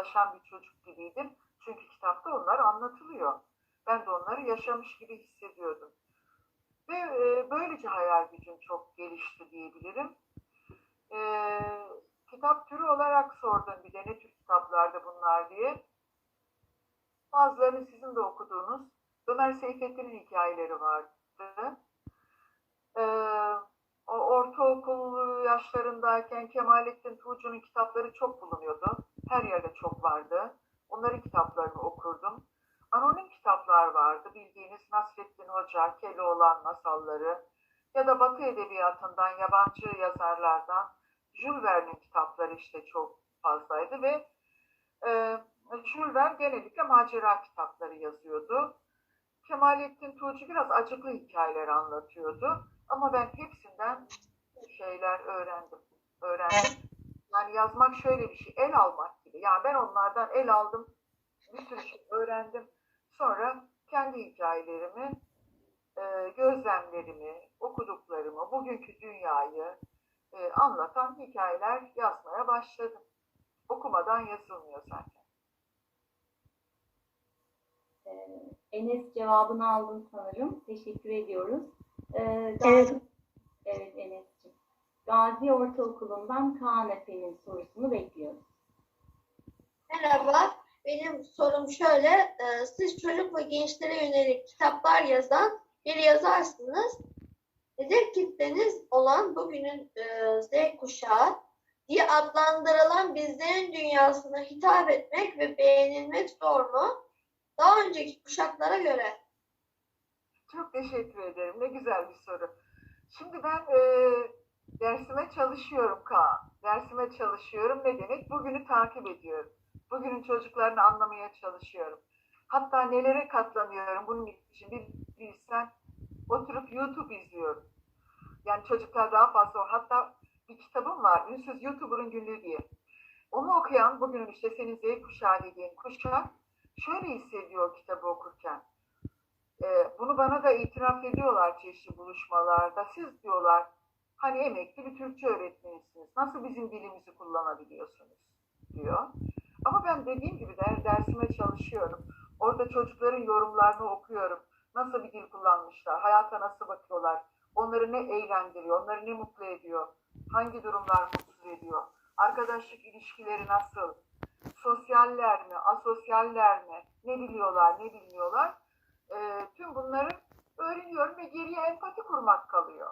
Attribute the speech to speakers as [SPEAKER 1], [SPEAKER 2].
[SPEAKER 1] olgunlaşan bir çocuk gibiydim. Çünkü kitapta onlar anlatılıyor. Ben de onları yaşamış gibi hissediyordum. Ve e, böylece hayal gücüm çok gelişti diyebilirim. E, kitap türü olarak sordum bir de ne tür kitaplarda bunlar diye. Bazılarını sizin de okuduğunuz Ömer Seyfettin'in hikayeleri vardı. E, o ortaokul yaşlarındayken Kemalettin Tuğcu'nun kitapları çok bulunuyordu. Her yerde çok vardı. Onların kitaplarını okurdum. Anonim kitaplar vardı. Bildiğiniz Nasrettin Hoca, Keloğlan masalları ya da Batı Edebiyatı'ndan, yabancı yazarlardan Jules Verne'in kitapları işte çok fazlaydı ve e, Jules Verne genellikle macera kitapları yazıyordu. Kemalettin Tuğcu biraz acıklı hikayeler anlatıyordu. Ama ben hepsinden şeyler öğrendim. Öğrendim. Yani yazmak şöyle bir şey, el almak gibi. Yani ben onlardan el aldım, bir sürü şey öğrendim. Sonra kendi hikayelerimi, e, gözlemlerimi, okuduklarımı, bugünkü dünyayı e, anlatan hikayeler yazmaya başladım. Okumadan yazılmıyor zaten.
[SPEAKER 2] Ee, Enes cevabını aldın sanırım. Teşekkür ediyoruz. Ee, Gazi-
[SPEAKER 3] Evet.
[SPEAKER 2] Evet Enes'ciğim. Gazi Ortaokulu'ndan Kaan Efe'nin sorusunu bekliyoruz.
[SPEAKER 3] Merhaba, benim sorum şöyle. e, Siz çocuk ve gençlere yönelik kitaplar yazan bir yazarsınız. Hedef kitleniz olan bugünün e, Z kuşağı diye adlandırılan bizlerin dünyasına hitap etmek ve beğenilmek zor mu? Daha önceki kuşaklara göre.
[SPEAKER 1] Çok teşekkür ederim. Ne güzel bir soru. Şimdi ben e, dersime çalışıyorum Kaan. Dersime çalışıyorum. Ne demek? Bugünü takip ediyorum. Bugünün çocuklarını anlamaya çalışıyorum. Hatta nelere katlanıyorum bunun için bir bilsen oturup YouTube izliyorum. Yani çocuklar daha fazla hatta bir kitabım var. Ünsüz YouTuber'ın günlüğü diye. Onu okuyan bugünün işte senin Z kuşağı dediğin kuşak şöyle hissediyor kitabı okurken. Ee, bunu bana da itiraf ediyorlar çeşitli buluşmalarda. Siz diyorlar hani emekli bir Türkçe öğretmenisiniz. Nasıl bizim dilimizi kullanabiliyorsunuz diyor. Ama ben dediğim gibi der, dersime çalışıyorum. Orada çocukların yorumlarını okuyorum. Nasıl bir dil kullanmışlar, hayata nasıl bakıyorlar, onları ne eğlendiriyor, onları ne mutlu ediyor, hangi durumlar mutsuz ediyor, arkadaşlık ilişkileri nasıl, sosyaller mi, asosyaller mi, ne biliyorlar, ne bilmiyorlar. Ee, tüm bunları öğreniyorum ve geriye empati kurmak kalıyor.